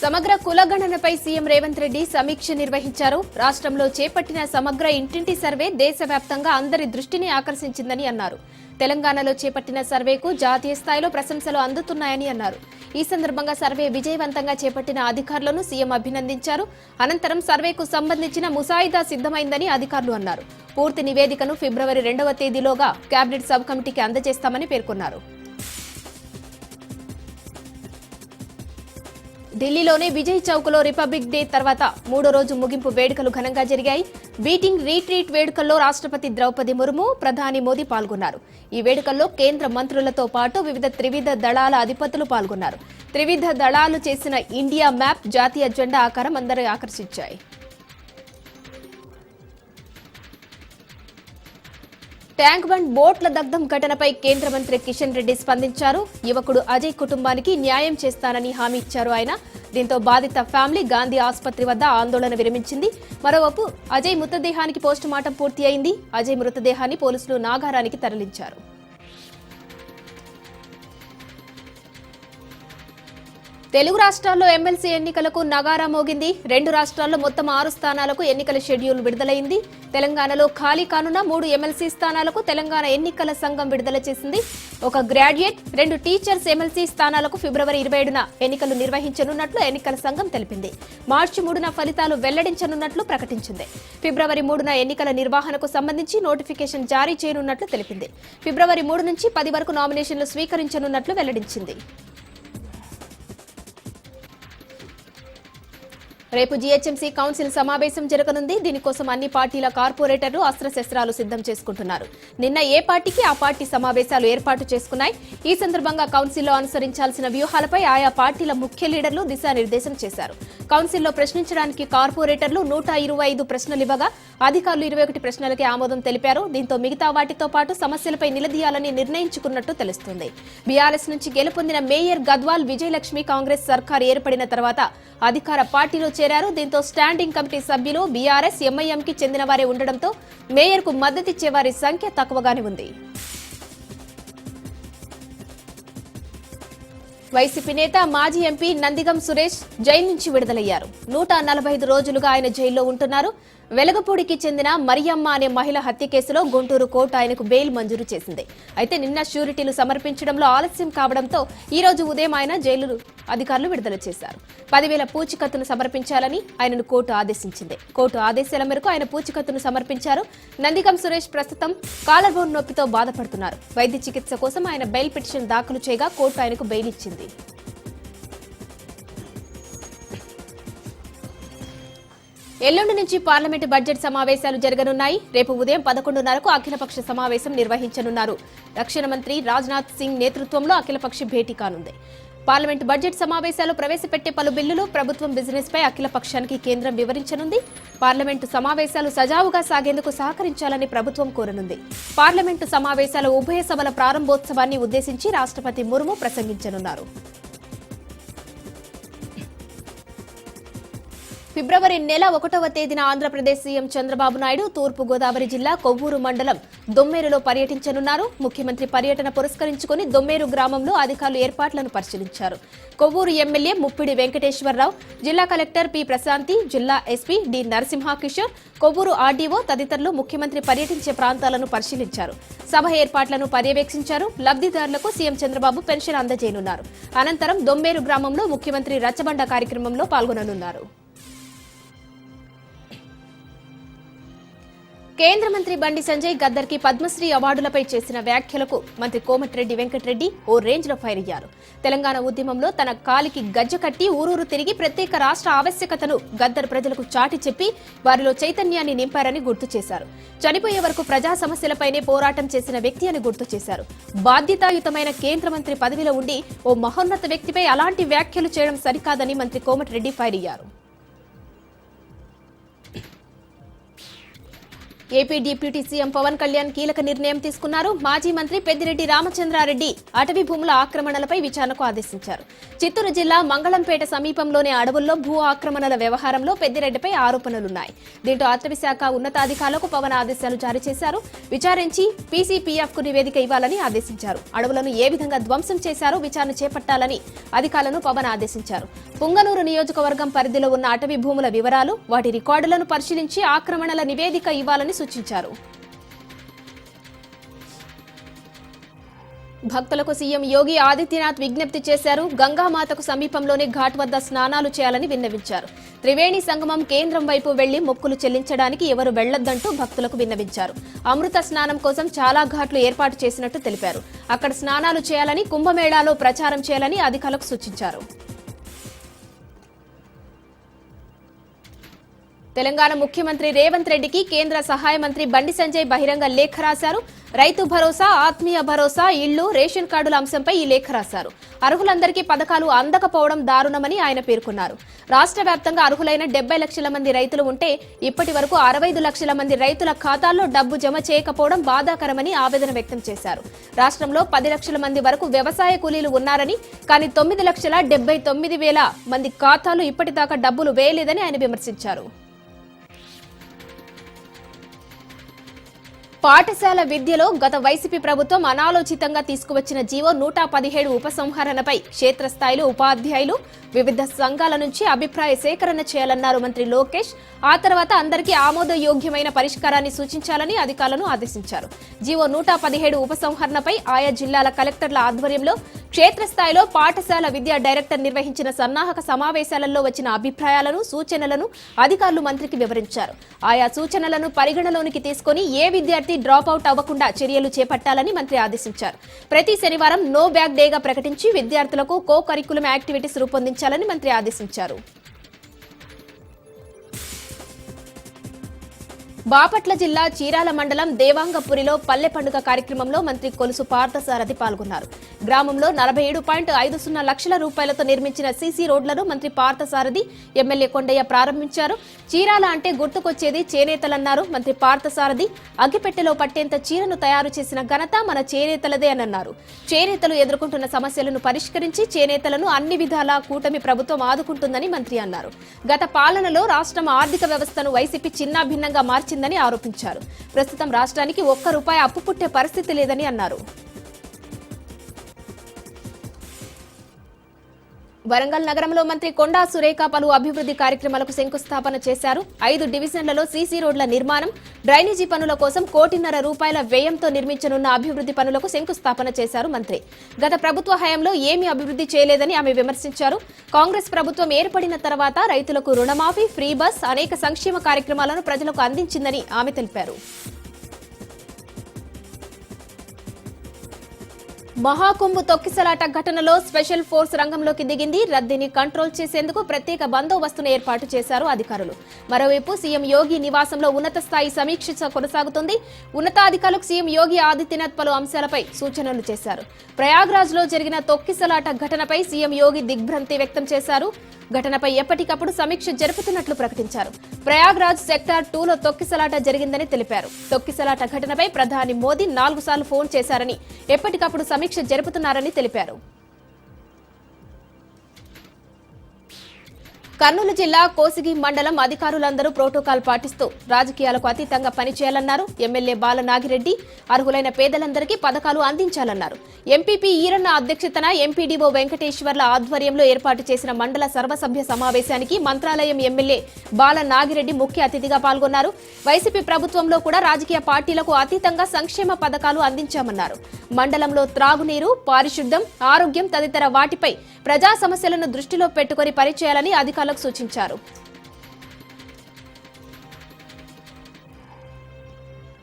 సమగ్ర కులగణనపై సీఎం రేవంత్ రెడ్డి సమీక్ష నిర్వహించారు. రాష్ట్రంలో చేపట్టిన సమగ్ర ఇంటింటి సర్వే దేశవ్యాప్తంగా అందరి దృష్టిని ఆకర్షించిందని అన్నారు. తెలంగాణలో చేపట్టిన సర్వేకు జాతీయ స్థాయిలో ప్రశంసలు అందుతున్నాయని అన్నారు. ఈ సందర్భంగా సర్వే విజయవంతంగా చేపట్టిన అధికారులను సీఎం అభినందించారు. అనంతరం సర్వేకు సంబంధించిన ముసాయిదా సిద్ధమైందని అధికారులు అన్నారు. పూర్తి నివేదికను ఫిబ్రవరి రెండవ తేదీలోగా కేబినెట్ సబ్ కమిటీకి అందజేస్తామని పేర్కొన్నారు. ఢిల్లీలోని విజయ్ చౌక్లో రిపబ్లిక్ డే తర్వాత మూడో రోజు ముగింపు వేడుకలు ఘనంగా జరిగాయి. బీటింగ్ రీట్రీట్ వేడుకల్లో రాష్ట్రపతి ద్రౌపది ముర్ము ప్రధాని మోదీ పాల్గొన్నారు. ఈ వేడుకల్లో కేంద్ర మంత్రులతో పాటు వివిధ త్రివిధ దళాల అధిపతులు పాల్గొన్నారు. త్రివిధ దళాలు చేసిన ఇండియా మ్యాప్ జాతీయ జెండా ఆకారం అందరూ ఆకర్షించాయి. ట్యాంక్ బండ్ బోట్ల దగ్ధం ఘటనపై కేంద్ర మంత్రి కిషన్ రెడ్డి స్పందించారు. యువకుడు అజయ్ కుటుంబానికి న్యాయం చేస్తానని హామీ ఇచ్చారు ఆయన. దీంతో బాధిత ఫ్యామిలీ గాంధీ ఆసుపత్రి వద్ద ఆందోళన విరమించింది. మరోవైపు అజయ్ మృతదేహానికి పోస్టుమార్టం పూర్తి అయింది. అజయ్ మృతదేహాన్ని పోలీసులు నాగారానికి తరలించారు. తెలుగు రాష్ట్రాల్లో ఎమ్మెల్సీ ఎన్నికలకు నగారా మోగింది. రెండు రాష్ట్రాల్లో మొత్తం ఆరు స్థానాలకు ఎన్నికల షెడ్యూల్ విడుదలైంది. తెలంగాణలో ఖాళీ కానున్న మూడు ఎమ్మెల్సీ స్థానాలకు తెలంగాణ ఎన్నికల సంఘం విడుదల చేసింది. ఒక గ్రాడ్యుయేట్ రెండు టీచర్స్ ఎమ్మెల్సీ స్థానాలకు ఫిబ్రవరి ఇరవై ఏడున ఎన్నికలు నిర్వహించనున్నట్లు ఎన్నికల సంఘం తెలిపింది. మార్చి మూడున ఫలితాలు వెల్లడించనున్నట్లు ప్రకటించింది. ఫిబ్రవరి మూడున ఎన్నికల నిర్వహణకు సంబంధించి నోటిఫికేషన్ జారీ చేయనున్నట్లు తెలిపింది. ఫిబ్రవరి మూడు నుంచి పది వరకు నామినేషన్లు స్వీకరించనున్నట్లు వెల్లడించింది. రేపు జీహెచ్ఎంసీ కౌన్సిల్ సమావేశం జరగనుంది. దీనికోసం అన్ని పార్టీల కార్పొరేటర్లు అస్త్రశస్త్రాలు సిద్ధం చేసుకుంటున్నారు. నిన్న ఏ పార్టీకి ఆ పార్టీ సమావేశాలు ఏర్పాటు చేసుకున్నాయి. ఈ సందర్భంగా కౌన్సిల్లో అనుసరించాల్సిన వ్యూహాలపై ఆయా పార్టీల ముఖ్య లీడర్లు దిశానిర్దేశం చేశారు. కౌన్సిల్లో ప్రశ్నించడానికి కార్పొరేటర్లు నూట ఇరవై ఐదు ప్రశ్నలు ఇవ్వగా అధికారులు ఇరవై ఒకటి ప్రశ్నలకి ఆమోదం తెలిపారు. దీంతో మిగతా వాటితో పాటు సమస్యలపై నిలదీయాలని నిర్ణయించుకున్నట్టు తెలుస్తుంది. బీఆర్ఎస్ నుంచి గెలుపొందిన మేయర్ గద్వాల్ విజయలక్ష్మి కాంగ్రెస్ సర్కార్ ఏర్పడిన తర్వాత అధికార పార్టీలో చేరారు. దీంతో స్టాండింగ్ కమిటీ సభ్యులు బీఆర్ఎస్ ఎంఐఎంకి చెందిన వారే ఉండడంతో మేయర్కు మద్దతిచ్చే వారి సంఖ్య తక్కువగానే ఉంది. వైసీపీ నేత మాజీ ఎంపీ నందిగం సురేష్ జైలు నుంచి విడుదలయ్యారు. నూట నలభై ఐదు రోజులుగా ఆయన జైల్లో ఉంటున్నారు. వెలగపూడికి చెందిన మరియమ్మ అనే మహిళ హత్య కేసులో గుంటూరు కోర్టు ఆయనకు బెయిల్ మంజూరు చేసింది. అయితే నిన్న షూరిటీలు సమర్పించడంలో ఆలస్యం కావడంతో ఈ రోజు ఉదయం ఆయన జైలు అధికారులు విడుదల చేశారు. పదివేల పూచికత్తును సమర్పించాలని ఆయనను కోర్టు ఆదేశించింది. కోర్టు ఆదేశాల మేరకు ఆయన పూచికత్తును సమర్పించారు. నందిగం సురేష్ ప్రస్తుతం కాలర్బోన్ నొప్పితో బాధపడుతున్నారు. వైద్య చికిత్స కోసం ఆయన బెయిల్ పిటిషన్ దాఖలు చేయగా కోర్టు ఆయనకు బెయిల్ ఇచ్చింది. ఎల్లుండి నుంచి పార్లమెంటు బడ్జెట్ సమావేశాలు జరగనున్నాయి. రేపు ఉదయం పదకొండున్నరకు అఖిలపక్ష సమావేశం నిర్వహించనున్నారు. రక్షణ మంత్రి రాజ్నాథ్ సింగ్ నేతృత్వంలో అఖిలపక్ష భేటీ కానుంది. పార్లమెంట్ బడ్జెట్ సమావేశాలు ప్రవేశపెట్టే పలు బిల్లులు ప్రభుత్వం బిజినెస్ పై అఖిల పక్షానికి కేంద్రం వివరించనుంది. పార్లమెంటు సమావేశాలు సజావుగా సాగేందుకు సహకరించాలని ప్రభుత్వం కోరనుంది. పార్లమెంటు సమావేశాల ఉభయ సభల ప్రారంభోత్సవాన్ని ఉద్దేశించి రాష్ట్రపతి ముర్ము ప్రసంగించనున్నారు. ఫిబ్రవరి నెల ఒకటవ తేదీన ఆంధ్రప్రదేశ్ సీఎం చంద్రబాబు నాయుడు తూర్పు గోదావరి జిల్లా కొవ్వూరు మండలం దొమ్మేరులో పర్యటించనున్నారు. ముఖ్యమంత్రి పర్యటన పురస్కరించుకుని దొమ్మేరు గ్రామంలో అధికారులు ఏర్పాట్లను పరిశీలించారు. కొవ్వూరు ఎమ్మెల్యే ముప్పిడి వెంకటేశ్వరరావు జిల్లా కలెక్టర్ పి ప్రశాంతి జిల్లా SP D Narasimhakishore Kovvur RDO తదితరులు ముఖ్యమంత్రి పర్యటించే ప్రాంతాలను పరిశీలించారు. సభ ఏర్పాట్లను పర్యవేక్షించారు. లబ్ధిదారులకు సీఎం చంద్రబాబు పెన్షన్ అందజేయనున్నారు. అనంతరం దొమ్మేరు గ్రామంలో ముఖ్యమంత్రి రచ్చబండ కార్యక్రమంలో పాల్గొననున్నారు. కేంద్ర మంత్రి బండి సంజయ్ గద్దర్కి పద్మశ్రీ అవార్డులపై చేసిన వ్యాఖ్యలకు మంత్రి కోమటిరెడ్డి వెంకటరెడ్డి ఓ రేంజ్లో ఫైర్ అయ్యారు. తెలంగాణ ఉద్యమంలో తన కాలికి గజ్జ కట్టి ఊరూరు తిరిగి ప్రత్యేక రాష్ట్ర ఆవశ్యకతను గద్దర్ ప్రజలకు చాటి చెప్పి వారిలో చైతన్యాన్ని నింపారని గుర్తు చేశారు. చనిపోయే వరకు ప్రజా సమస్యలపైనే పోరాటం చేసిన వ్యక్తి అని గుర్తు చేశారు. బాధ్యతాయుతమైన కేంద్ర మంత్రి పదవిలో ఉండి ఓ మహోన్నత వ్యక్తిపై అలాంటి వ్యాఖ్యలు చేయడం సరికాదని మంత్రి కోమటిరెడ్డి ఫైర్ అయ్యారు. AP deputy CM Pawan Kalyan కీలక నిర్ణయం తీసుకున్నారు. మాజీ మంత్రి పెద్దిరెడ్డి రామచంద్రారెడ్డి అటవీ భూముల ఆక్రమణలపై విచారణకు ఆదేశించారు. చిత్తూరు జిల్లా మంగళంపేట సమీపంలోని అడవుల్లో భూ ఆక్రమణల వ్యవహారంలో పెద్దిరెడ్డిపై ఆరోపణలున్నాయి. దీంతో అటవీ శాఖ ఉన్నతాధికారులకు పవన్ ఆదేశాలు జారీ చేశారు. విచారించి పీసీపీఎఫ్కు నివేదిక ఇవ్వాలని ఆదేశించారు. అడవులను ఏ విధంగా ధ్వంసం చేశారో విచారణ చేపట్టాలని అధికారులను పవన్ ఆదేశించారు. పుంగనూరు నియోజకవర్గం పరిధిలో ఉన్న అటవీ భూముల వివరాలు వాటి రికార్డులను పరిశీలించి ఆక్రమణల నివేదిక ఇవ్వాలని సూచించారు. భక్తులకు సీఎం యోగి ఆదిత్యనాథ్ విజ్ఞప్తి చేశారు. గంగామాతకు సమీపంలోని ఘాట్ వద్ద స్నానాలు చేయాలని విన్నవించారు. త్రివేణి సంగమం కేంద్రం వైపు వెళ్ళి మొక్కులు చెల్లించడానికి ఎవరు వెళ్ళొద్దంటూ భక్తులకు విన్నవించారు. అమృత స్నానం కోసం చాలా ఘాట్లు ఏర్పాటు చేసినట్టు తెలిపారు. అక్కడ స్నానాలు చేయాలని కుంభమేళాలో ప్రచారం చేయాలని అధికారులకు సూచించారు. తెలంగాణ ముఖ్యమంత్రి రేవంత్ రెడ్డికి కేంద్ర సహాయ మంత్రి బండి సంజయ్ బహిరంగ లేఖ రాశారు. రైతు భరోసా ఆత్మీయ భరోసా ఇళ్ళు రేషన్ కార్డుల అంశంపై ఈ లేఖ రాశారు. అర్హులందరికీ పథకాలు అందకపోవడం దారుణమని ఆయన పేర్కొన్నారు. రాష్ట్ర వ్యాప్తంగా అర్హులైన డెబ్బై లక్షల మంది రైతులు ఉంటే ఇప్పటి వరకు అరవై లక్షల మంది రైతుల ఖాతాల్లో డబ్బు జమ చేయకపోవడం బాధాకరమని ఆవేదన వ్యక్తం చేశారు. రాష్ట్రంలో పది లక్షల మంది వరకు వ్యవసాయ కూలీలు ఉన్నారని కానీ తొమ్మిది లక్షల డెబ్బై తొమ్మిది వేల మంది ఖాతాలు ఇప్పటిదాకా డబ్బులు వేయలేదని ఆయన విమర్శించారు. పాఠశాల విద్యలో గత వైసీపీ ప్రభుత్వం అనాలోచితంగా తీసుకువచ్చిన జీవో నూట పదిహేడు ఉపసంహరణపై క్షేత్రస్థాయిలో ఉపాధ్యాయులు వివిధ సంఘాల నుంచి అభిప్రాయ సేకరణ చేయాలన్నారు మంత్రి లోకేష్. ఆ తర్వాత అందరికీ ఆమోదయోగ్యమైన పరిష్కారాన్ని సూచించాలని అధికారులను ఆదేశించారు. జీవో నూట పదిహేడు ఉపసంహరణపై ఆయా జిల్లాల కలెక్టర్ల ఆధ్వర్యంలో క్షేత్రస్థాయిలో పాఠశాల విద్యా డైరెక్టర్ నిర్వహించిన సన్నాహక సమావేశాలలో వచ్చిన అభిప్రాయాలను సూచనలను అధికారులు మంత్రికి వివరించారు. ఆయా సూచనలను పరిగణలోనికి తీసుకుని ఏ విద్యార్థి డ్రాప్ అవుట్ అవ్వకుండా చర్యలు చేపట్టాలని మంత్రి ఆదేశించారు. ప్రతి శనివారం నో బ్యాగ్ డేగా ప్రకటించి విద్యార్థులకు కో కరికులం యాక్టివిటీస్ రూపొందించాలని మంత్రి ఆదేశించారు. బాపట్ల జిల్లా చీరాల మండలం దేవాంగపురిలో పల్లె పండుగ కార్యక్రమంలో మంత్రి కొలుసు పార్థసారథి పాల్గొన్నారు. గ్రామంలో నలభై ఏడు పాయింట్ ఐదు సున్నా లక్షల రూపాయలతో నిర్మించిన సీసీ రోడ్లను మంత్రి పార్థసారథి ఎమ్మెల్యే కొండయ్య ప్రారంభించారు. చీరాల అంటే గుర్తుకొచ్చేది చేనేతలన్నారు. మంత్రి పార్థసారథి అగ్గిపెట్టెలో పట్టేంత చీరను తయారు చేసిన ఘనత మన చేనేతలదే అని అన్నారు చేనేతలు ఎదుర్కొంటున్న సమస్యలను పరిష్కరించి చేనేతలను అన్ని విధాలా కూటమి ప్రభుత్వం ఆదుకుంటుందని మంత్రి అన్నారు. గత పాలనలో రాష్ట్రం ఆర్థిక వ్యవస్థను వైసీపీ చిన్నాభిన్నంగా మార్చిందని ఆరోపించారు. ప్రస్తుతం రాష్ట్రానికి ఒక్క రూపాయి అప్పు పుట్టే పరిస్థితి లేదని అన్నారు. వరంగల్ నగరంలో మంత్రి కొండా సురేఖ పలు అభివృద్ధి కార్యక్రమాలకు శంకుస్థాపన చేశారు. ఐదు డివిజన్లలో సీసీ రోడ్ల నిర్మాణం డ్రైనేజీ పనుల కోసం కోటిన్నర రూపాయల వ్యయంతో నిర్మించనున్న అభివృద్ధి పనులకు శంకుస్థాపన చేశారు మంత్రి. గత ప్రభుత్వ హయాంలో ఏమీ అభివృద్ధి చేయలేదని ఆమె విమర్శించారు. కాంగ్రెస్ ప్రభుత్వం ఏర్పడిన తర్వాత రైతులకు రుణమాఫీ ఫ్రీ బస్ అనేక సంక్షేమ కార్యక్రమాలను ప్రజలకు అందించిందని ఆమె తెలిపారు. మహాకుంభ్ తొక్కిసలాట ఘటనలో స్పెషల్ ఫోర్స్ రంగంలోకి దిగింది. రద్దీని కంట్రోల్ చేసేందుకు ప్రత్యేక బందోబస్తును ఏర్పాటు చేశారు అధికారులు. మరోవైపు సీఎం యోగి నివాసంలో ఉన్నత స్థాయి సమీక్ష కొనసాగుతుంది. ఉన్నతాధికారులకు సీఎం యోగి ఆదిత్యనాథ్ పలు అంశాలపై సూచనలు చేశారు. ప్రయాగ్రాజ్లో జరిగిన తొక్కిసలాట ఘటనపై సీఎం యోగి దిగ్భ్రాంతి వ్యక్తం చేశారు. ఘటనపై ఎప్పటికప్పుడు సమీక్ష జరుపుతున్నట్లు ప్రకటించారు. ప్రయాగ్రాజ్ సెక్టార్ టూలో తొక్కిసలాట జరిగిందని తెలిపారు. తొక్కిసలాట ఘటనపై ప్రధాని మోదీ నాలుగు సార్లు ఫోన్ చేశారని ఎప్పటికప్పుడు సమీక్ష జరుపుతున్నారని తెలిపారు కర్నూలు జిల్లా కోసిగి మండలం అధికారులందరూ ప్రోటోకాల్ పాటిస్తూ రాజకీయాలకు అతీతంగా పనిచేయాలన్నారు. ఎమ్మెల్యే బాల నాగిరెడ్డి అర్హులైన పేదలందరికీ పథకాలు అందించాలన్నారు. ఎంపీపీ ఈరన్న అధ్యక్షతన ఎంపీడీఓ వెంకటేశ్వర్ల ఆధ్వర్యంలో ఏర్పాటు చేసిన మండల సర్వసభ్య సమావేశానికి మంత్రాలయం ఎమ్మెల్యే బాల నాగిరెడ్డి ముఖ్య అతిథిగా పాల్గొన్నారు. వైసీపీ ప్రభుత్వంలో కూడా రాజకీయ పార్టీలకు అతీతంగా సంక్షేమ పథకాలు అందించామన్నారు. మండలంలో త్రాగునీరు పారిశుద్ధ్యం ఆరోగ్యం తదితర వాటిపై ప్రజా సమస్యలను దృష్టిలో పెట్టుకుని పనిచేయాలని అధికారులకు సూచించారు.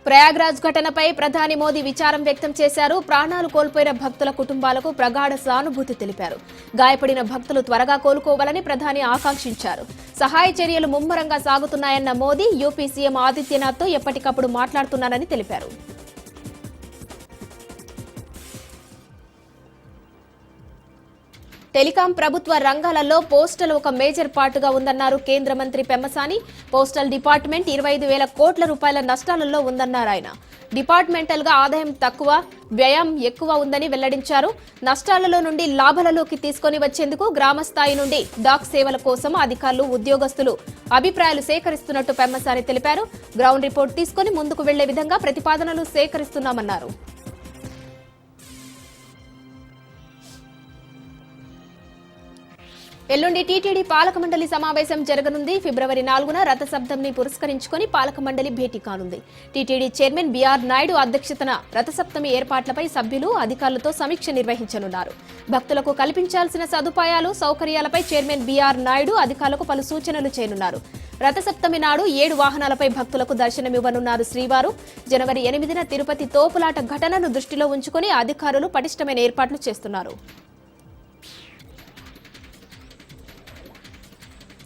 ప్రయాగ్రాజ్ ఘటనపై ప్రధాని మోదీ విచారం వ్యక్తం చేశారు. ప్రాణాలు కోల్పోయిన భక్తుల కుటుంబాలకు ప్రగాఢ సానుభూతి తెలిపారు. గాయపడిన భక్తులు త్వరగా కోలుకోవాలని ప్రధాని ఆకాంక్షించారు. సహాయ చర్యలు ముమ్మరంగా సాగుతున్నాయన్న మోదీ యూపీ సీఎం ఆదిత్యనాథ్తో ఎప్పటికప్పుడు మాట్లాడుతున్నారని తెలిపారు. టెలికాం ప్రభుత్వ రంగాలలో పోస్టల్ ఒక మేజర్ పార్టుగా ఉందన్నారు కేంద్ర మంత్రి పెమ్మసాని. పోస్టల్ డిపార్ట్మెంట్ ఇరవై ఐదు వేల కోట్ల రూపాయల నష్టాలలో ఉందన్నారు ఆయన. డిపార్ట్మెంటల్గా ఆదాయం తక్కువ వ్యయం ఎక్కువ ఉందని వెల్లడించారు. నష్టాలలో నుండి లాభాలలోకి తీసుకొని వచ్చేందుకు గ్రామ స్థాయి నుండి డాక్ సేవల కోసం అధికారులు ఉద్యోగస్తులు అభిప్రాయాలు సేకరిస్తున్నట్టు పెమ్మసాని తెలిపారు. గ్రౌండ్ రిపోర్ట్ తీసుకొని ముందుకు వెళ్ళే విధంగా ప్రతిపాదనలు సేకరిస్తున్నామన్నారు. ఎల్లుండి టీటీడీ పాలక మండలి సమావేశం జరగనుంది. ఫిబ్రవరి నాలుగున రథశబ్దంని పురస్కరించుకొని పాలక మండలి భేటీ కానుంది. టీటీడీ చైర్మన్ బీఆర్ నాయుడు అధ్యక్షతన రథసప్తమి ఏర్పాట్లపై సభ్యులు అధికారులతో సమీక్ష నిర్వహించనున్నారు. భక్తులకు కల్పించాల్సిన సదుపాయాలు సౌకర్యాలపై చైర్మన్ బీఆర్ నాయుడు అధికారులకు పలు సూచనలు చేయనున్నారు. రథసప్తమి నాడు ఏడు వాహనాలపై భక్తులకు దర్శనమివ్వనున్నారు శ్రీవారు. జనవరి ఎనిమిదిన తిరుపతి తోపులాట ఘటనను దృష్టిలో ఉంచుకొని అధికారులు పటిష్టమైన ఏర్పాట్లు చేస్తున్నారు.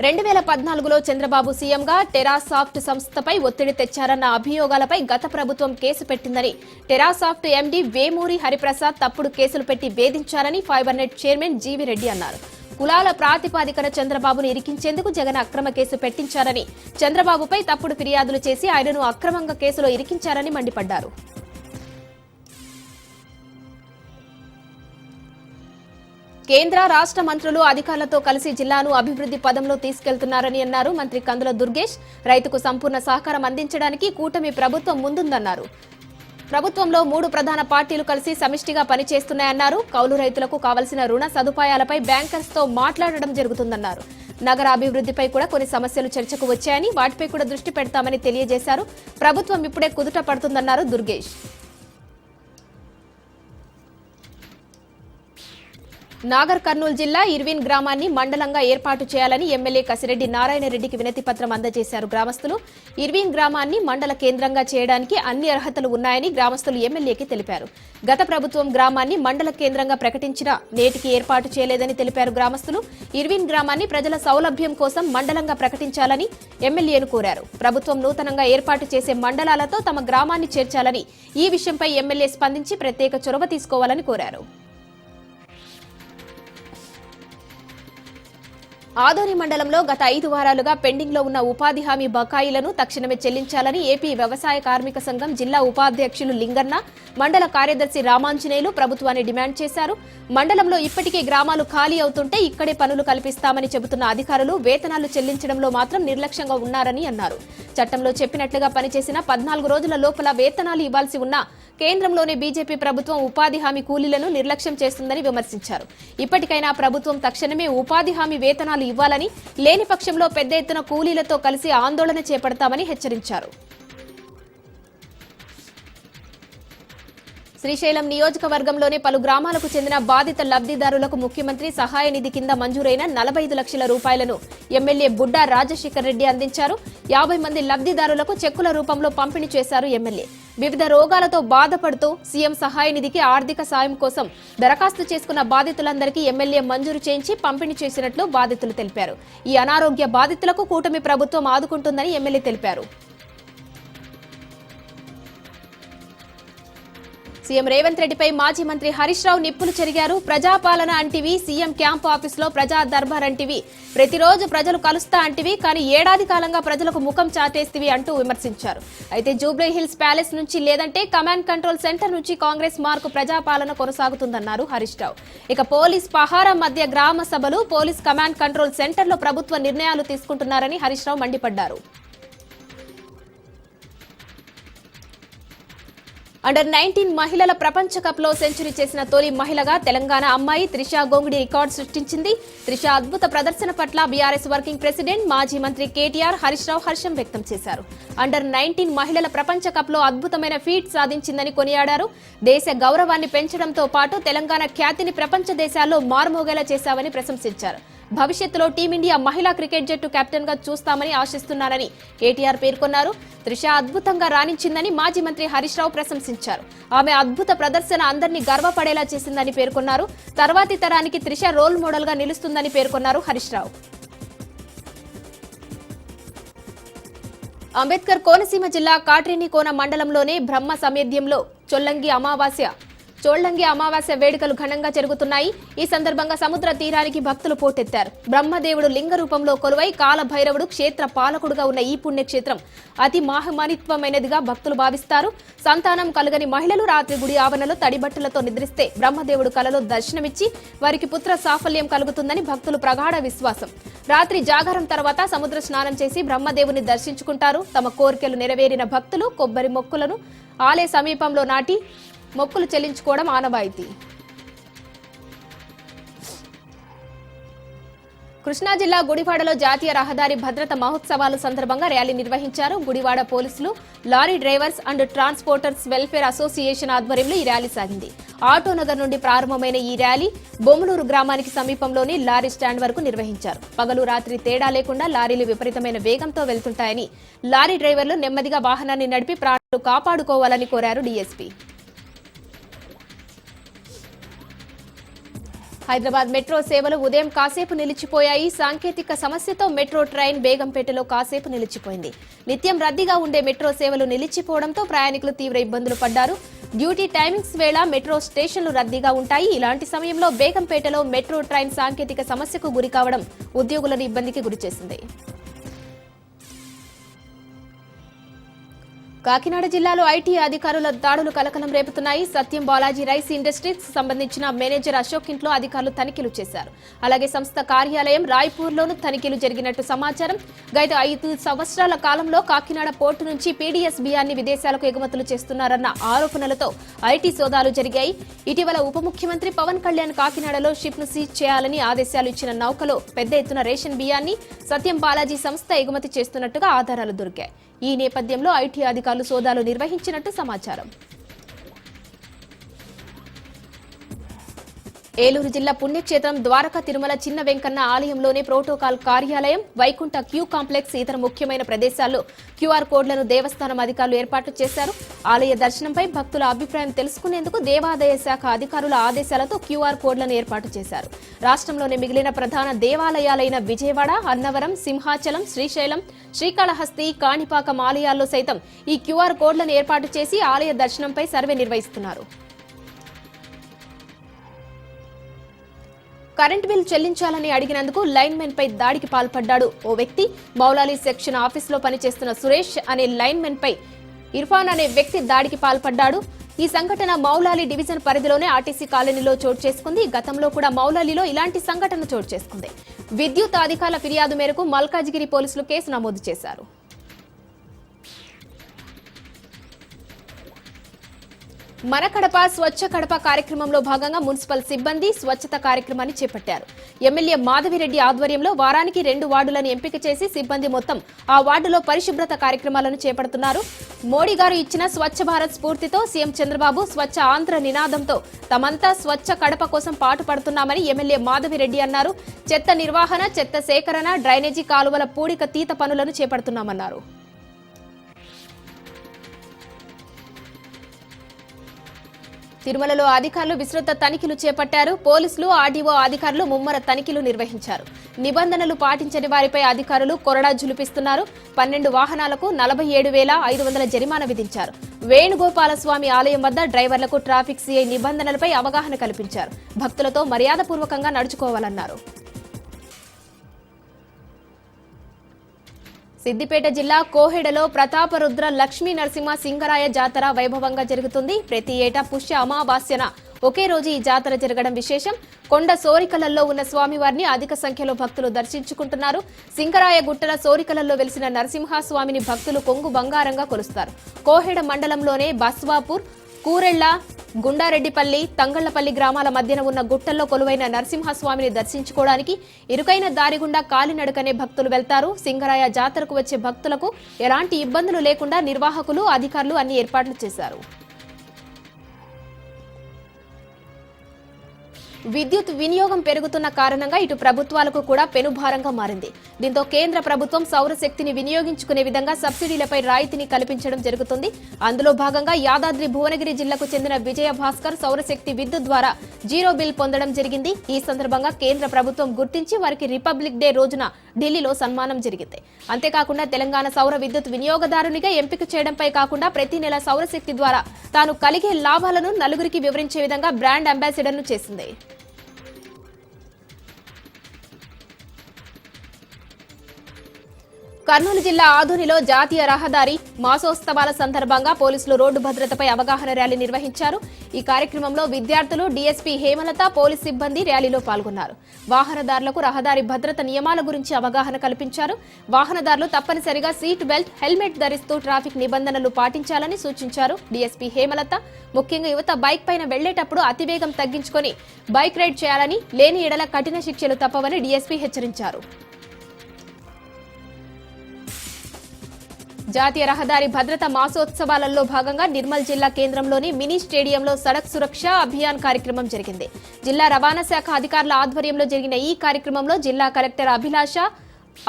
రెండు వేల పద్నాలుగులో చంద్రబాబు సీఎంగా టెరాసాఫ్ట్ సంస్థపై ఒత్తిడి తెచ్చారన్న అభియోగాలపై గత ప్రభుత్వం కేసు పెట్టిందని. టెరాసాఫ్ట్ ఎండీ వేమూరి హరిప్రసాద్ తప్పుడు కేసులు పెట్టి వేధించారని fibre net chairman G V Reddy అన్నారు. కులాల ప్రాతిపాదికన చంద్రబాబును ఇరికించేందుకు జగన్ అక్రమ కేసు పెట్టించారని. చంద్రబాబుపై తప్పుడు ఫిర్యాదులు చేసి ఆయనను అక్రమంగా కేసులో ఇరికించారని మండిపడ్డారు. కేంద్ర రాష్ట్ర మంత్రులు అధికారులతో కలిసి జిల్లాను అభివృద్ధి పదంలో తీసుకెళ్తున్నారని అన్నారు మంత్రి కందుల దుర్గేష్. రైతుకు సంపూర్ణ సహకారం అందించడానికి కూటమి ప్రభుత్వం ముందుందన్నారు. ప్రభుత్వంలో మూడు ప్రధాన పార్టీలు కలిసి సమిష్టిగా పనిచేస్తున్నాయన్నారు. కౌలు రైతులకు కావలసిన రుణ సదుపాయాలపై బ్యాంకర్స్తో మాట్లాడడం జరుగుతుందన్నారు. నగర అభివృద్ధిపై కూడా కొన్ని సమస్యలు చర్చకు వచ్చాయని వాటిపై కూడా దృష్టి పెడతామని తెలియజేశారు. ప్రభుత్వం ఇప్పుడే కుదుట పడుతుందన్నారు దుర్గేష్. నాగర్ కర్నూలు జిల్లా ఇర్విన్ గ్రామాన్ని మండలంగా ఏర్పాటు చేయాలని ఎమ్మెల్యే కసిరెడ్డి నారాయణరెడ్డికి వినతి పత్రం అందజేశారు. గ్రామస్తులు ఇర్విన్ గ్రామాన్ని మండల కేంద్రంగా చేయడానికి అన్ని అర్హతలు ఉన్నాయని గ్రామస్తులు ఎమ్మెల్యేకి తెలిపారు. గత ప్రభుత్వం గ్రామాన్ని మండల కేంద్రంగా ప్రకటించినా నేటికి ఏర్పాటు చేయలేదని తెలిపారు గ్రామస్తులు. ఇర్విన్ గ్రామాన్ని ప్రజల సౌలభ్యం కోసం మండలంగా ప్రకటించాలని ఎమ్మెల్యేను కోరారు. ప్రభుత్వం నూతనంగా ఏర్పాటు చేసే మండలాలతో తమ గ్రామాన్ని చేర్చాలని ఈ విషయంపై ఎమ్మెల్యే స్పందించి ప్రత్యేక చొరవ తీసుకోవాలని కోరారు. ఆదోని మండలంలో గత ఐదు వారాలుగా పెండింగ్లో ఉన్న ఉపాధి హామీ బకాయిలను తక్షణమే చెల్లించాలని ఏపీ వ్యవసాయ కార్మిక సంఘం జిల్లా ఉపాధ్యక్షులు లింగన్న మండల కార్యదర్శి రామాంజనేయులు ప్రభుత్వాన్ని డిమాండ్ చేశారు. మండలంలో ఇప్పటికే గ్రామాలు ఖాళీ అవుతుంటే ఇక్కడే పనులు కల్పిస్తామని చెబుతున్న అధికారులు వేతనాలు చెల్లించడంలో మాత్రం నిర్లక్ష్యంగా ఉన్నారని అన్నారు. చట్టంలో చెప్పినట్లుగా పనిచేసిన పద్నాలుగు రోజుల లోపల వేతనాలు ఇవ్వాల్సి ఉన్నా కేంద్రంలోని బీజేపీ ప్రభుత్వం ఉపాధి హామీ కూలీలను నిర్లక్ష్యం చేస్తుందని విమర్శించారు. ఇప్పటికైనా ప్రభుత్వం తక్షణమే ఉపాధి హామీ వేతనాలు ఇవ్వాలని లేని పక్షంలో పెద్ద ఎత్తున కూలీలతో కలిసి ఆందోళన చేపడతామని హెచ్చరించారు. శ్రీశైలం నియోజకవర్గంలోని పలు గ్రామాలకు చెందిన బాధిత లబ్ధిదారులకు ముఖ్యమంత్రి సహాయ నిధి కింద మంజూరైన నలభై ఐదు లక్షల రూపాయలను ఎమ్మెల్యే బుడ్డా రాజశేఖర్ రెడ్డి అందించారు. యాభై మంది లబ్ధిదారులకు చెక్కుల రూపంలో పంపిణీ చేశారు ఎమ్మెల్యే. వివిధ రోగాలతో బాధపడుతూ సీఎం సహాయ నిధికి ఆర్థిక సాయం కోసం దరఖాస్తు చేసుకున్న బాధితులందరికీ ఎమ్మెల్యే మంజూరు చేయించి పంపిణీ చేసినట్లు బాధితులు తెలిపారు. ఈ అనారోగ్య బాధితులకు కూటమి ప్రభుత్వం ఆదుకుంటుందని ఎమ్మెల్యే తెలిపారు. సీఎం రేవంత్ రెడ్డిపై మాజీ మంత్రి హరీష్ రావు నిప్పులు చెరిగారు. ప్రజాపాలన అంటివి. సీఎం క్యాంప్ ఆఫీసులో ప్రజా దర్బార్ అంటివి. ప్రతిరోజు ప్రజలు కలుస్తా అంటివి కానీ ఏడాది కాలంగా ప్రజలకు ముఖం చాటేస్తివి అంటూ విమర్శించారు. అయితే జూబ్లీ హిల్స్ ప్యాలెస్ నుంచి లేదంటే కమాండ్ కంట్రోల్ సెంటర్ నుంచి కాంగ్రెస్ మార్కు ప్రజాపాలన కొనసాగుతుందన్నారు హరీష్ రావు. ఇక పోలీస్ పహారా మధ్య గ్రామ సభలు పోలీస్ కమాండ్ కంట్రోల్ సెంటర్లో ప్రభుత్వ నిర్ణయాలు తీసుకుంటున్నారని హరీష్ రావు మండిపడ్డారు. అండర్ నైన్టీన్ మహిళల ప్రపంచ కప్లో సెంచరీ చేసిన తొలి మహిళగా తెలంగాణ అమ్మాయి త్రిష గోంగుడి రికార్డు సృష్టించింది. త్రిష అద్భుత ప్రదర్శన పట్ల బీఆర్ఎస్ వర్కింగ్ ప్రెసిడెంట్ మాజీ మంత్రి కేటీఆర్ హరీష్ రావు హర్షం వ్యక్తం చేశారు. అండర్ నైన్టీన్ మహిళల ప్రపంచ కప్లో అద్భుతమైన ఫీట్ సాధించిందని కొనియాడారు. దేశ గౌరవాన్ని పెంచడంతో పాటు తెలంగాణ ఖ్యాతిని ప్రపంచ దేశాల్లో మారుమోగేలా చేశావని ప్రశంసించారు. భవిష్యత్తులో టీమిండియా మహిళా క్రికెట్ జట్టు కెప్టెన్గా చూస్తామని ఆశిస్తున్నానని కేటీఆర్ పేర్కొన్నారు. త్రిష అద్భుతంగా రాణించిందని మాజీ మంత్రి హరీష్ రావు ప్రశంసించారు. ఆమె అద్భుత ప్రదర్శన అందరినీ గర్వపడేలా చేసిందని పేర్కొన్నారు. తర్వాతి తరానికి త్రిష రోల్ మోడల్గా నిలుస్తుందని పేర్కొన్నారు హరీష్ రావు. అంబేద్కర్ కోనసీమ జిల్లా కాట్రేనికోన మండలంలోని బ్రహ్మ సమేధ్యంలో చొల్లంగి అమావాస్య చోళ్ళంగి అమావాస్య వేడుకలు ఘనంగా జరుగుతున్నాయి. ఈ సందర్భంగా సముద్ర తీరానికి భక్తులు పోటెత్తారు. బ్రహ్మదేవుడు లింగ రూపంలో కొలువై కాల భైరవుడు క్షేత్ర పాలకుడుగా ఉన్న ఈ పుణ్యక్షేత్రం అతి మాహమానిత్వమైనదిగా భక్తులు భావిస్తారు. సంతానం కలుగని మహిళలు రాత్రి గుడి ఆవరణలో తడిబట్టలతో నిద్రిస్తే బ్రహ్మదేవుడు కలలో దర్శనమిచ్చి వారికి పుత్ర సాఫల్యం కలుగుతుందని భక్తులు ప్రగాఢ విశ్వాసం. రాత్రి జాగారం తర్వాత సముద్ర స్నానం చేసి బ్రహ్మదేవుని దర్శించుకుంటారు. తమ కోరికలు నెరవేరిన భక్తులు కొబ్బరి మొక్కులను ఆలయ సమీపంలో నాటి మొక్కులు చెల్లించుకోవడం ఆనవాయితీ. కృష్ణా జిల్లా గుడివాడలో జాతీయ రహదారి భద్రత మహోత్సవాలు సందర్భంగా ర్యాలీ నిర్వహించారు గుడివాడ పోలీసులు lorry drivers and transporters welfare association ఆధ్వర్యంలో ఈ ర్యాలీ సాగింది. ఆటోనగర్ నుండి ప్రారంభమైన ఈ ర్యాలీ బొమ్మలూరు గ్రామానికి సమీపంలోని లారీ స్టాండ్ వరకు నిర్వహించారు. పగలు రాత్రి తేడా లేకుండా లారీలు విపరీతమైన వేగంతో వెళ్తుంటాయని లారీ డ్రైవర్లు నెమ్మదిగా వాహనాన్ని నడిపి ప్రాణాలు కాపాడుకోవాలని కోరారు డీఎస్పీ. హైదరాబాద్ మెట్రో సేవలు ఉదయం కాసేపు నిలిచిపోయాయి. సాంకేతిక సమస్యతో మెట్రో ట్రైన్ బేగంపేటలో కాసేపు నిలిచిపోయింది. నిత్యం రద్దీగా ఉండే మెట్రో సేవలు నిలిచిపోవడంతో ప్రయాణికులు తీవ్ర ఇబ్బందులు పడ్డారు. డ్యూటీ టైమింగ్స్ వేళ మెట్రో స్టేషన్లు రద్దీగా ఉంటాయి. ఇలాంటి సమయంలో బేగంపేటలో మెట్రో ట్రైన్ సాంకేతిక సమస్యకు గురికావడం ఉద్యోగులను ఇబ్బందికి గురిచేసింది కాకినాడ జిల్లాలో ఐటీ అధికారుల దాడులు కలకలం రేపుతున్నాయి. సత్యం బాలాజీ రైస్ ఇండస్ట్రీస్ సంబంధించిన మేనేజర్ అశోక్ ఇంట్లో అధికారులు తనిఖీలు చేశారు. అలాగే సంస్థ కార్యాలయం రాయ్పూర్లోనూ తనిఖీలు జరిగినట్టు సమాచారం. గత ఐదు సంవత్సరాల కాలంలో కాకినాడ పోర్టు నుంచి పీడీఎస్ బియ్యాన్ని విదేశాలకు ఎగుమతులు చేస్తున్నారన్న ఆరోపణలతో ఐటీ సోదాలు జరిగాయి. ఇటీవల ఉప ముఖ్యమంత్రి పవన్ కళ్యాణ్ కాకినాడలో షిప్ను సీజ్ చేయాలని ఆదేశాలు ఇచ్చిన నౌకలో పెద్ద ఎత్తున రేషన్ బియ్యాన్ని సత్యం బాలాజీ సంస్థ ఎగుమతి చేస్తున్నట్టుగా ఆధారాలు దొరికాయి. ఈ నేపథ్యంలో ఐటీ అధికారులు సోదాలు నిర్వహించినట్టు సమాచారం. ఏలూరు జిల్లా పుణ్యక్షేత్రం ద్వారకా తిరుమల చిన్న వెంకన్న ఆలయంలోని ప్రోటోకాల్ కార్యాలయం వైకుంఠ క్యూ కాంప్లెక్స్ ఇతర ముఖ్యమైన ప్రదేశాల్లో క్యూఆర్ కోడ్లను దేవస్థానం అధికారులు ఏర్పాటు చేశారు. ఆలయ దర్శనంపై భక్తుల అభిప్రాయం తెలుసుకునేందుకు దేవాదాయ శాఖ అధికారుల ఆదేశాలతో క్యూఆర్ కోడ్లను ఏర్పాటు చేశారు. రాష్ట్రంలోని మిగిలిన ప్రధాన దేవాలయాలైన విజయవాడ అన్నవరం సింహాచలం శ్రీశైలం శ్రీకాళహస్తి కాణిపాకం ఆలయాల్లో సైతం ఈ క్యూఆర్ కోడ్లను ఏర్పాటు చేసి ఆలయ దర్శనంపై సర్వే నిర్వహిస్తున్నారు. కరెంట్ బిల్ చెల్లించాలని అడిగినందుకు లైన్మెన్ పై దాడికి పాల్పడ్డాడు ఓ వ్యక్తి. మౌలాలి సెక్షన్ ఆఫీసులో పనిచేస్తున్న సురేష్ అనే లైన్మెన్ పై ఇర్ఫాన్ అనే వ్యక్తి దాడికి పాల్పడ్డాడు. ఈ సంఘటన మౌలాలి డివిజన్ పరిధిలోనే ఆర్టీసీ కాలనీలో చోటు చేసుకుంది. గతంలో కూడా మౌలాలిలో ఇలాంటి సంఘటన చోటు చేసుకుంది. విద్యుత్ అధికారుల ఫిర్యాదు మేరకు మల్కాజిగిరి పోలీసులు కేసు నమోదు చేశారు. మన కడప స్వచ్ఛ కడప కార్యక్రమంలో భాగంగా మున్సిపల్ సిబ్బంది స్వచ్ఛత కార్యక్రమాన్ని చేపట్టారు. ఎమ్మెల్యే మాధవిరెడ్డి ఆధ్వర్యంలో వారానికి రెండు వార్డులను ఎంపిక చేసి సిబ్బంది మొత్తం ఆ వార్డులో పరిశుభ్రత కార్యక్రమాలను చేపడుతున్నారు. మోడీ గారు ఇచ్చిన స్వచ్ఛ భారత్ స్ఫూర్తితో సీఎం చంద్రబాబు స్వచ్ఛ ఆంధ్ర నినాదంతో తమంతా స్వచ్ఛ కడప కోసం పాటుపడుతున్నామని ఎమ్మెల్యే మాధవిరెడ్డి అన్నారు. చెత్త నిర్వహణ చెత్త సేకరణ డ్రైనేజీ కాలువల పూడిక తీత పనులను చేపడుతున్నామన్నారు. తిరుమలలో అధికారులు విస్తృత తనిఖీలు చేపట్టారు. పోలీసులు ఆర్డీఓ అధికారులు ముమ్మర తనిఖీలు నిర్వహించారు. నిబంధనలు పాటించని వారిపై అధికారులు కొరడా జులిపిస్తున్నారు. పన్నెండు వాహనాలకు నలభై ఏడు వేల ఐదు వందల జరిమానా విధించారు. వేణుగోపాలస్వామి ఆలయం వద్ద డ్రైవర్లకు ట్రాఫిక్ సీఐ నిబంధనలపై అవగాహన కల్పించారు. భక్తులతో మర్యాదపూర్వకంగా నడుచుకోవాలన్నారు. సిద్దిపేట జిల్లా కోహెడలో ప్రతాపరుద్ర లక్ష్మీ నరసింహ సింగరాయ జాతర వైభవంగా జరుగుతుంది. ప్రతి ఏటా పుష్య అమావాస్యన ఒకే రోజు ఈ జాతర జరగడం విశేషం. కొండ సోరికలలో ఉన్న స్వామివారిని అధిక సంఖ్యలో భక్తులు దర్శించుకుంటున్నారు. సింగరాయ గుట్టల సోరికలలో వెలిసిన నరసింహస్వామిని భక్తులు కొంగు బంగారంగా కొలుస్తారు. కోహెడ మండలంలోనే బస్వాపూర్ కూరెళ్ళ గుండారెడ్డిపల్లి తంగళ్ళపల్లి గ్రామాల మధ్యన ఉన్న గుట్టల్లో కొలువైన నరసింహస్వామిని దర్శించుకోవడానికి ఇరుకైన దారి గుండా కాలినడకనే భక్తులు వెళ్తారు. సింగరాయ జాతరకు వచ్చే భక్తులకు ఎలాంటి ఇబ్బందులు లేకుండా నిర్వాహకులు అధికారులు అన్ని ఏర్పాట్లు చేశారు. విద్యుత్ వినియోగం పెరుగుతున్న కారణంగా ఇటు ప్రభుత్వాలకు కూడా పెనుభారంగా మారింది. దీంతో కేంద్ర ప్రభుత్వం సౌరశక్తిని వినియోగించుకునే విధంగా సబ్సిడీలపై రాయితీని కల్పించడం జరుగుతుంది. అందులో భాగంగా యాదాద్రి భువనగిరి జిల్లాకు చెందిన విజయ భాస్కర్ సౌరశక్తి విద్యుత్ ద్వారా జీరో బిల్ పొందడం జరిగింది. ఈ సందర్భంగా కేంద్ర ప్రభుత్వం గుర్తించి వారికి రిపబ్లిక్ డే రోజున ఢిల్లీలో సన్మానం జరిగింది. అంతేకాకుండా తెలంగాణ సౌర విద్యుత్ వినియోగదారునిగా ఎంపిక చేయడంపై కాకుండా ప్రతి నెల సౌరశక్తి ద్వారా తాను కలిగే లాభాలను నలుగురికి వివరించే విధంగా బ్రాండ్ అంబాసిడర్ను చేసింది. కర్నూలు జిల్లా ఆధునిలో జాతీయ రహదారి మాసోత్సవాల సందర్భంగా పోలీసులు రోడ్డు భద్రతపై అవగాహన ర్యాలీ నిర్వహించారు. ఈ కార్యక్రమంలో విద్యార్థులు డీఎస్పీ హేమలత పోలీస్ సిబ్బంది ర్యాలీలో పాల్గొన్నారు. వాహనదారులకు రహదారి భద్రత నియమాల గురించి అవగాహన కల్పించారు. వాహనదారులు తప్పనిసరిగా సీట్ బెల్ట్ హెల్మెట్ ధరిస్తూ ట్రాఫిక్ నిబంధనలు పాటించాలని సూచించారు. డీఎస్పీ హేమలత ముఖ్యంగా యువత బైక్ పైన వెళ్ళేటప్పుడు అతివేగం తగ్గించుకొని బైక్ రైడ్ చేయాలని లేని ఎడల కఠిన శిక్షలు తప్పవని డీఎస్పీ హెచ్చరించారు. జాతీయ రహదారి భద్రత మాసోత్సవాలలో భాగంగా నిర్మల్ జిల్లా కేంద్రంలోని మినీ స్టేడియంలో సడక్ సురక్ష అభియాన్ కార్యక్రమం జరిగింది. జిల్లా రవాణా శాఖ అధికారుల ఆధ్వర్యంలో జరిగిన ఈ కార్యక్రమంలో జిల్లా కలెక్టర్ అభిలాష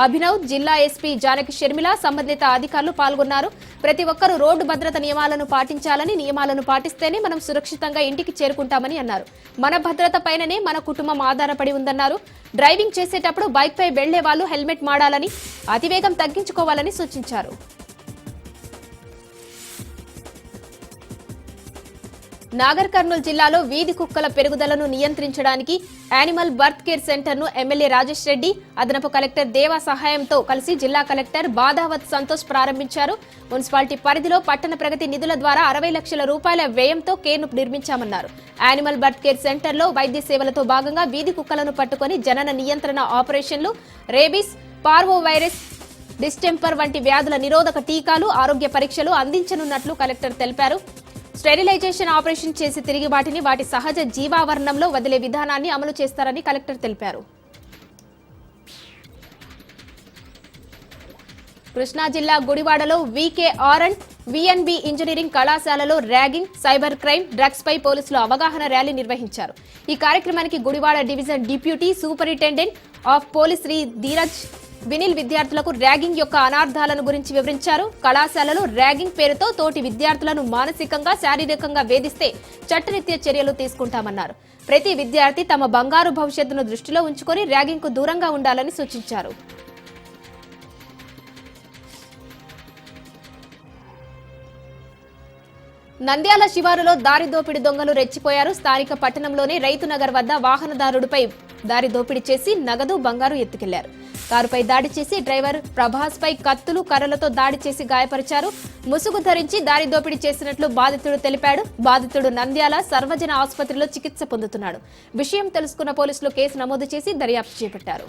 అభినవ్ జిల్లా ఎస్పీ జానకి షర్మిల సంబంధిత అధికారులు పాల్గొన్నారు. ప్రతి ఒక్కరూ రోడ్డు భద్రత నియమాలను పాటించాలని నియమాలను పాటిస్తేనే మనం సురక్షితంగా ఇంటికి చేరుకుంటామని అన్నారు. మన భద్రత పైననే మన కుటుంబం ఆధారపడి ఉందన్నారు. డ్రైవింగ్ చేసేటప్పుడు బైక్పై వెళ్ళే వాళ్ళు హెల్మెట్ మాడాలని అతివేగం తగ్గించుకోవాలని సూచించారు. నాగర్ కర్నూలు జిల్లాలో వీధి కుక్కల పెరుగుదలను నియంత్రించడానికి యానిమల్ బర్త్ కేర్ సెంటర్ను ఎమ్మెల్యే రాజేష్ రెడ్డి అదనపు కలెక్టర్ దేవా సహాయంతో కలిసి జిల్లా కలెక్టర్ బాధావత్ సంతోష్ ప్రారంభించారు. మున్సిపాలిటీ పరిధిలో పట్టణ ప్రగతి నిధుల ద్వారా అరవై లక్షల రూపాయల వ్యయంతో కేర్ను నిర్మించామన్నారు. యానిమల్ బర్త్ కేర్ సెంటర్లో వైద్య సేవలతో భాగంగా వీధి కుక్కలను పట్టుకొని జనన నియంత్రణ ఆపరేషన్లు రేబీస్ పార్వో వైరస్ డిస్టెంపర్ వంటి వ్యాధుల నిరోధక టీకాలు ఆరోగ్య పరీక్షలు అందించనున్నట్లు కలెక్టర్ తెలిపారు. స్టెరిలైజేషన్ ఆపరేషన్ చేసి తిరిగి వాటిని వాటి సహజ జీవావరణంలో వదిలే విధానాన్ని అమలు చేస్తారని కలెక్టర్ తెలిపారు. కృష్ణా జిల్లా గుడివాడలో V K R and V N B engineering కళాశాలలో ర్యాగింగ్ సైబర్ క్రైమ్ డ్రగ్స్ పై పోలీసులు అవగాహన ర్యాలీ నిర్వహించారు. ఈ కార్యక్రమానికి Gudivada division deputy superintendent of police Shri Dheeraj Vinil విద్యార్థులకు ర్యాగింగ్ యొక్క అనార్థాలను గురించి వివరించారు. కళాశాలలో ర్యాగింగ్ పేరుతో తోటి విద్యార్థులను మానసికంగా శారీరకంగా వేధిస్తే చట్టరీత్యా చర్యలు తీసుకుంటామన్నారు. ప్రతి విద్యార్థి తమ బంగారు భవిష్యత్తును దృష్టిలో ఉంచుకొని ర్యాగింగ్కు దూరంగా ఉండాలని సూచించారు. నంద్యాల శివారులో దారి దోపిడి దొంగలు రెచ్చిపోయారు. స్థానిక పట్టణంలోని రైతు నగర్ వద్ద వాహనదారుడిపై దారి దోపిడీ చేసి నగదు బంగారు ఎత్తుకెళ్ళారు. కారుపై దాడి చేసి డ్రైవర్ ప్రభాస్ పై కత్తులు కర్రలతో దాడి చేసి గాయపరిచారు. ముసుగు ధరించి దారి దోపిడీ చేసినట్లు బాధితుడు తెలిపాడు. బాధితుడు నంద్యాల సర్వజన ఆసుపత్రిలో చికిత్స పొందుతున్నాడు. విషయం తెలుసుకున్న పోలీసులు కేసు నమోదు చేసి దర్యాప్తు చేపట్టారు.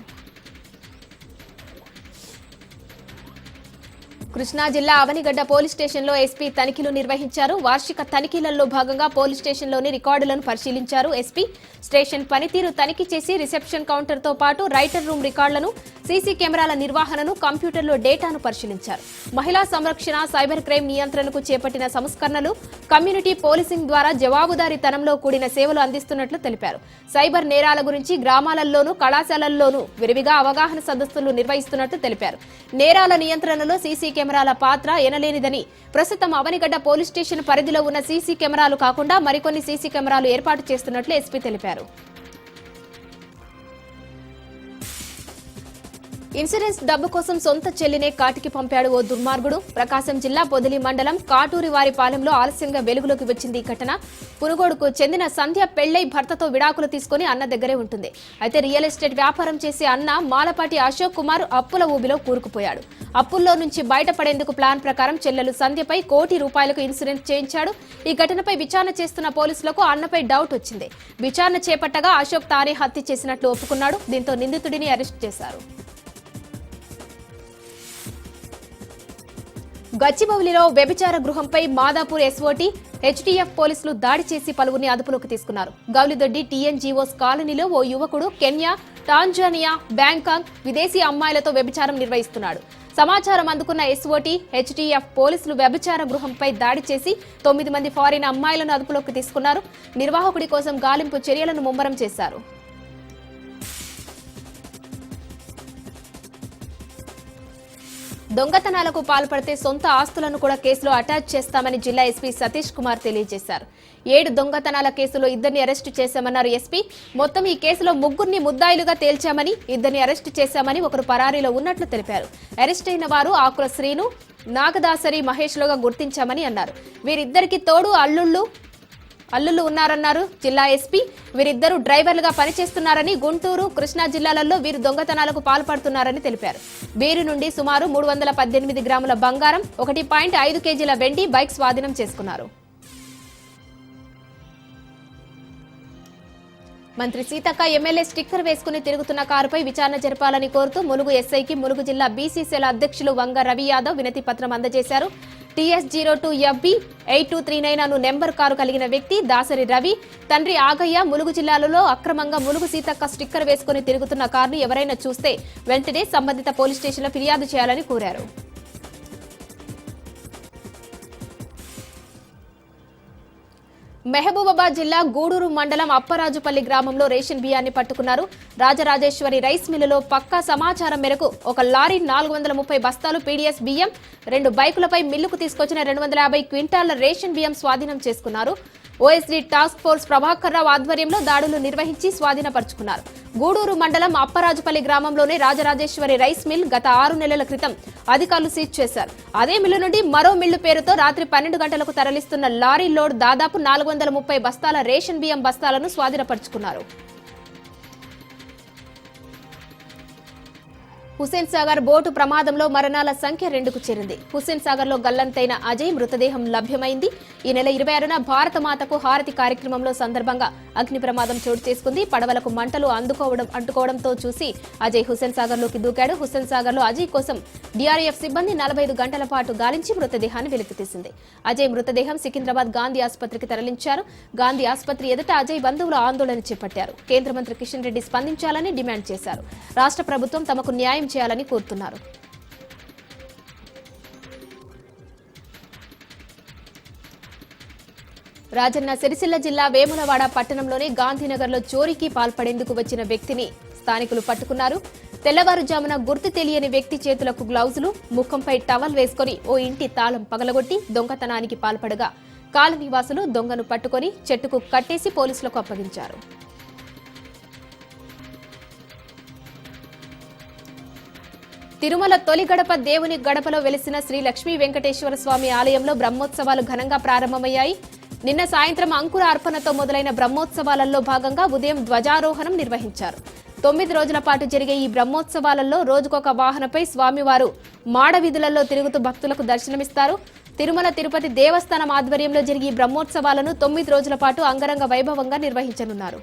కృష్ణా జిల్లా అవనిగడ్డ పోలీస్ స్టేషన్లో ఎస్పీ తనిఖీలు నిర్వహించారు. వార్షిక తనిఖీలలో భాగంగా పోలీస్ స్టేషన్లోని రికార్డులను పరిశీలించారు ఎస్పీ. స్టేషన్ పనితీరు తనిఖీ చేసి రిసెప్షన్ కౌంటర్తో పాటు రైటర్ రూమ్ రికార్డులను సీసీ కెమెరాల నిర్వహణను కంప్యూటర్లో డేటాను పరిశీలించారు. మహిళా సంరక్షణ సైబర్ క్రైమ్ నియంత్రణకు చేపట్టిన సంస్కరణలు కమ్యూనిటీ పోలీసింగ్ ద్వారా జవాబుదారీతనంలో కూడిన సేవలు అందిస్తున్నట్లు తెలిపారు. సైబర్ నేరాల గురించి గ్రామాలలోనూ కళాశాలల్లోనూ విరివిగా అవగాహన సదస్సులు నిర్వహిస్తున్నట్లు తెలిపారు. నేరాల నియంత్రణలో సీసీ కెమెరాల పాత్ర ఎనలేనిదని. ప్రస్తుతం అవనిగడ్డ పోలీస్ స్టేషన్ పరిధిలో ఉన్న సీసీ కెమెరాలు కాకుండా మరికొన్ని సీసీ కెమెరాలు ఏర్పాటు చేస్తున్నట్లు ఎస్పీ తెలిపారు. ఇన్సూరెన్స్ డబ్బు కోసం సొంత చెల్లినే కాటికి పంపాడు ఓ దుర్మార్గుడు. ప్రకాశం జిల్లా పొదిలి మండలం కాటూరి వారి పాలెంలో ఆలస్యంగా వెలుగులోకి వచ్చింది ఈ ఘటన. పునుగోడుకు చెందిన సంధ్య పెళ్ళై భర్తతో విడాకులు తీసుకుని అన్న దగ్గరే ఉంటుంది. అయితే రియల్ ఎస్టేట్ వ్యాపారం చేసే అన్న మాలపాటి అశోక్ కుమార్ అప్పుల ఊబిలో కూరుకుపోయాడు. అప్పుల్లో నుంచి బయటపడేందుకు ప్లాన్ ప్రకారం చెల్లెలు సంధ్యపై కోటి రూపాయలకు ఇన్సూరెన్స్ చేయించాడు. ఈ ఘటనపై విచారణ చేస్తున్న పోలీసులకు అన్నపై డౌట్ వచ్చింది. విచారణ చేపట్టగా అశోక్ తానే హత్య చేసినట్లు ఒప్పుకున్నాడు. దీంతో నిందితుడిని అరెస్ట్ చేశారు. గచ్చిబౌలిలో వ్యభిచార గృహంపై మాదాపూర్ ఎస్ఓటి హెచ్డిఎఫ్ పోలీసులు దాడి చేసి పలువురిని అదుపులోకి తీసుకున్నారు. గౌలిదొడ్డి టీఎన్జీఓస్ కాలనీలో ఓ యువకుడు కెన్యా టాంజానియా బ్యాంకాక్ విదేశీ అమ్మాయిలతో వ్యభిచారం నిర్వహిస్తున్నాడు. సమాచారం అందుకున్న ఎస్ఓటీ హెచ్డిఎఫ్ పోలీసులు వ్యభిచార గృహంపై దాడి చేసి తొమ్మిది మంది ఫారిన్ అమ్మాయిలను అదుపులోకి తీసుకున్నారు. నిర్వాహకుడి కోసం గాలింపు చర్యలను ముమ్మరం చేశారు. దొంగతనాలకు పాల్పడితే సొంత ఆస్తులను కూడా కేసులో అటాచ్ చేస్తామని జిల్లా ఎస్పీ సతీష్ కుమార్ తెలియజేశారు. ఏడు దొంగతనాల కేసులో ఇద్దరిని అరెస్టు చేశామన్నారు ఎస్పీ. మొత్తం ఈ కేసులో ముగ్గురిని ముద్దాయిలుగా తేల్చామని ఇద్దరిని అరెస్టు చేశామని ఒకరు పరారీలో ఉన్నట్లు తెలిపారు. అరెస్ట్ అయిన వారు ఆకుల శ్రీను నాగదాసరి మహేష్లుగా గుర్తించామని అన్నారు. వీరిద్దరికి తోడు అల్లుళ్ళు అల్లులు ఉన్నారన్నారు. జిల్లా ఎస్పీ వీరిద్దరూ డ్రైవర్లుగా పనిచేస్తున్నారని గుంటూరు కృష్ణా జిల్లాలలో వీరు దొంగతనాలకు పాల్పడుతున్నారని తెలిపారు. వీరి నుండి సుమారు మూడు వందల పద్దెనిమిది గ్రాముల బంగారం ఒకటి పాయింట్ ఐదు కేజీల వెండి బైక్ స్వాధీనం చేసుకున్నారు. మంత్రి సీతక్క ఎమ్మెల్యే స్టిక్కర్ వేసుకుని తిరుగుతున్న కారుపై విచారణ జరపాలని కోరుతూ ములుగు ఎస్ఐకి ములుగు జిల్లా బీసీసీల అధ్యక్షులు వంగ రవి యాదవ్ వినతి పత్రం అందజేశారు. TS zero two F B eight two three nine అను నెంబర్ కారు కలిగిన వ్యక్తి దాసరి రవి. తండ్రి ఆగయ్య ములుగు జిల్లాలలో అక్రమంగా ములుగు సీతక్క స్టిక్కర్ వేసుకుని తిరుగుతున్న కారును ఎవరైనా చూస్తే వెంటనే సంబంధిత పోలీస్ స్టేషన్లో ఫిర్యాదు చేయాలని కోరారు. మహబూబాబాద్ జిల్లా గూడూరు మండలం అప్పరాజుపల్లి గ్రామంలో రేషన్ బియ్యాన్ని పట్టుకున్నారు. రాజరాజేశ్వరి రైస్ మిల్లులో పక్కా సమాచారం మేరకు ఒక లారీ నాలుగు వందల ముప్పై బస్తాలు పీడీఎస్ బియ్యం రెండు బైకులపై మిల్లుకు తీసుకొచ్చిన రెండు వందల యాభై క్వింటాళ్ళ రేషన్ బియ్యం స్వాధీనం చేసుకున్నారు. OSD task force Prabhakar Rao ఆధ్వర్యంలో దాడులు నిర్వహించి స్వాధీనపరుచుకున్నారు. గూడూరు మండలం అప్పరాజుపల్లి గ్రామంలోని రాజరాజేశ్వరి రైస్ మిల్ గత ఆరు నెలల క్రితం అధికారులు సీజ్ చేశారు. అదే మిల్లు నుండి మరో మిల్లు పేరుతో రాత్రి పన్నెండు గంటలకు తరలిస్తున్న లారీ లోడ్ దాదాపు నాలుగు వందల ముప్పై బస్తాల రేషన్ బియ్యం బస్తాలను స్వాధీనపరుచుకున్నారు. హుసేన్ సాగర్ బోటు ప్రమాదంలో మరణాల సంఖ్య రెండుకు చేరింది. హుసేన్ సాగర్లో గల్లంతైన అజయ్ మృతదేహం లభ్యమైంది. ఈ నెల ఇరవై ఆరున భారత మాతకు హారతి కార్యక్రమంలో సందర్భంగా అగ్ని ప్రమాదం చోటు చేసుకుంది. పడవలకు మంటలు అందుకోవడం అంటుకోవడంతో చూసి అజయ్ హుసేన్ సాగర్లోకి దూకాడు. హుసేన్ సాగర్లో అజయ్ కోసం డిఆర్ఎఫ్ సిబ్బంది నలభై ఐదు గంటల పాటు గాలించి మృతదేహాన్ని వెలికితీసింది అజయ్ మృతదేహం సికింద్రాబాద్ గాంధీ ఆసుపత్రికి తరలించారు. గాంధీ ఆసుపత్రి ఎదుట అజయ్ బంధువులు ఆందోళన చేపట్టారు. కేంద్ర మంత్రి కిషన్ రెడ్డి స్పందించాలని డిమాండ్ చేశారు. రాష్ట్ర ప్రభుత్వం తమకు న్యాయం చేయాలని కోరుతున్నారు. రాజన్న సిరిసిల్ల జిల్లా వేములవాడ పట్టణంలోని గాంధీనగర్లో చోరీకి పాల్పడేందుకు వచ్చిన వ్యక్తిని స్థానికులు పట్టుకున్నారు. తెల్లవారుజామున గుర్తు తెలియని వ్యక్తి చేతులకు గ్లౌజులు ముఖంపై టవల్ వేసుకొని ఓ ఇంటి తాళం పగలగొట్టి దొంగతనానికి పాల్పడగా కాలనీవాసులు దొంగను పట్టుకొని చెట్టుకు కట్టేసి పోలీసులకు అప్పగించారు. తిరుమల తొలి గడప దేవుని గడపలో వెలిసిన శ్రీ లక్ష్మీ వెంకటేశ్వర స్వామి ఆలయంలో బ్రహ్మోత్సవాలు ఘనంగా ప్రారంభమయ్యాయి. నిన్న సాయంత్రం అంకుర అర్పణతో మొదలైన బ్రహ్మోత్సవాలలో భాగంగా ఉదయం ధ్వజారోహణం నిర్వహించారు. తొమ్మిది రోజుల పాటు జరిగే ఈ బ్రహ్మోత్సవాలలో రోజుకొక వాహనపై స్వామివారు మాడ వీధులలో తిరుగుతూ భక్తులకు దర్శనమిస్తారు. తిరుమల తిరుపతి దేవస్థానం ఆధ్వర్యంలో జరిగే ఈ బ్రహ్మోత్సవాలను తొమ్మిది రోజుల పాటు అంగరంగ వైభవంగా నిర్వహించనున్నారు.